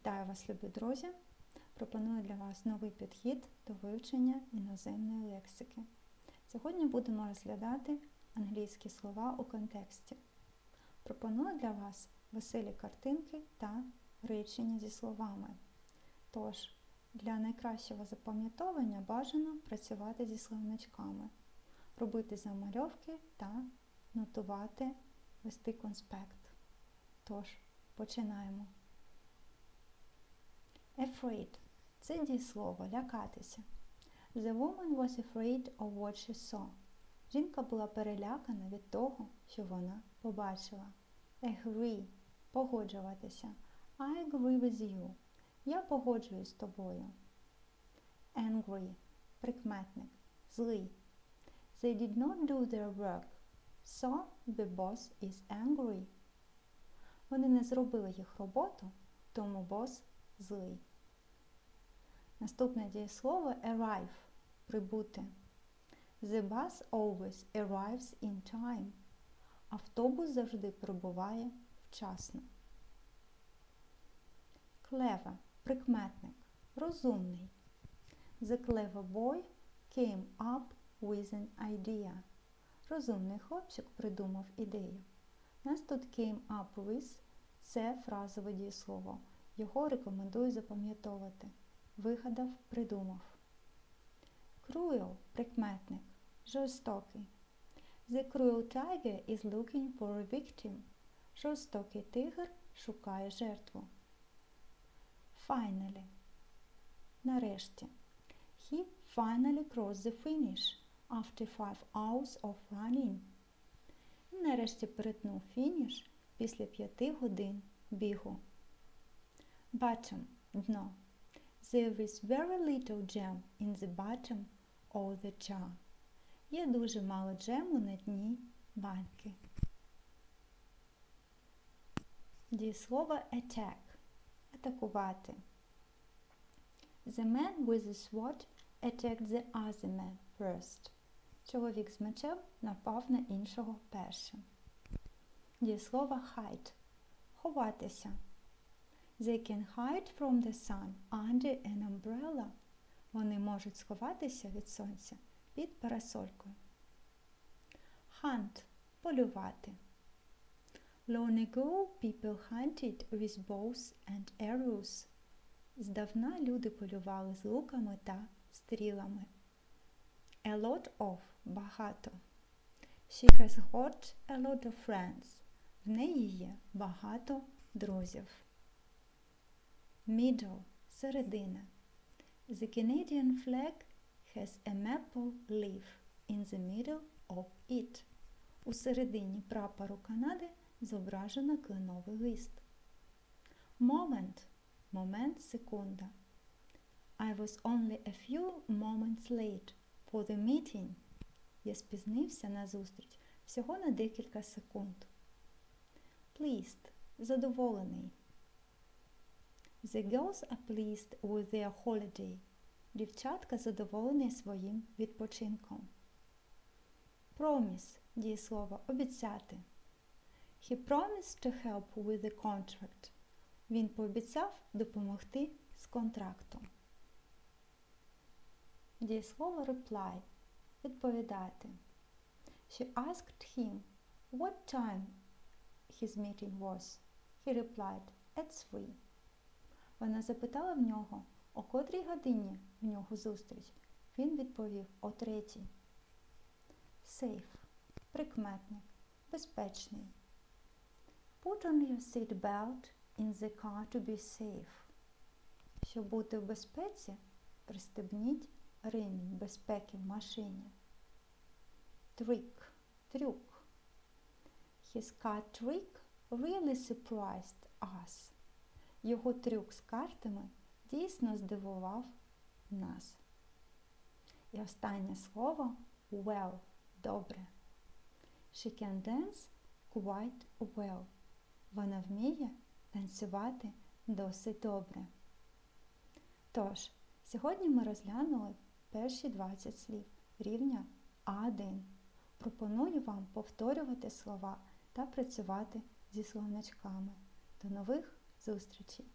Вітаю вас, любі друзі! Пропоную для вас новий підхід до вивчення іноземної лексики. Сьогодні будемо розглядати англійські слова у контексті. Пропоную для вас веселі картинки та речення зі словами. Тож, для найкращого запам'ятовування бажано працювати зі словничками, робити замальовки та нотувати, вести конспект. Тож, починаємо. Afraid – це дієслово лякатися. The woman was afraid of what she saw. Жінка була перелякана від того, що вона побачила. Agree – погоджуватися. I agree with you. Я погоджуюсь з тобою. Angry – прикметник. Злий. They did not do their work. So the boss is angry. Вони не зробили їх роботу, тому бос злий. Наступне дієслово arrive прибути. The bus always arrives in time. Автобус завжди прибуває вчасно. Clever прикметник. Розумний. The clever boy came up with an idea. Розумний хлопчик придумав ідею. Нас тут came up with це фразове дієслово. Його рекомендую запам'ятовувати. Вигадав, придумав. Cruel – прикметник. Жорстокий. The cruel tiger is looking for a victim. Жорстокий тигр шукає жертву. Finally. Нарешті. He finally crossed the finish after five hours of running. Нарешті перетнув фініш після п'яти годин бігу. Bottom – дно. There is very little jam in the bottom of the jar. Є дуже мало джему на дні банки. Дієслово attack – атакувати. The man with the sword attacked the other man first. Чоловік з мечем напав на іншого першим. Дієслово hide – ховатися. They can hide from the sun under an umbrella. Вони можуть сховатися від сонця під парасолькою. Hunt – полювати. Long ago people hunted with bows and arrows. Здавна люди полювали з луками та стрілами. A lot of – багато. She has got a lot of friends. В неї є багато друзів. Middle – середина. The Canadian flag has a maple leaf in the middle of it. У середині прапору Канади зображено кленовий лист. Moment – момент, секунда. I was only a few moments late for the meeting. Я спізнився на зустріч всього на декілька секунд. Pleased – задоволений. The girls are pleased with their holiday. Дівчатка задоволені своїм відпочинком. Promise – дієслово обіцяти. He promised to help with the contract. Він пообіцяв допомогти з контрактом. Дієслово reply – відповідати. She asked him what time his meeting was. He replied, at three. Вона запитала в нього, о котрій годині в нього зустріч. Він відповів о третій. Safe – прикметник, безпечний. Put on your seat belt in the car to be safe. Щоб бути в безпеці, пристебніть ремінь безпеки в машині. Trick – трюк. His card trick really surprised us. Його трюк з картами дійсно здивував нас. І останнє слово well добре. She can dance quite well. Вона вміє танцювати досить добре. Тож, сьогодні ми розглянули перші 20 слів рівня А1. Пропоную вам повторювати слова та працювати зі словничками. До нових зустрічей!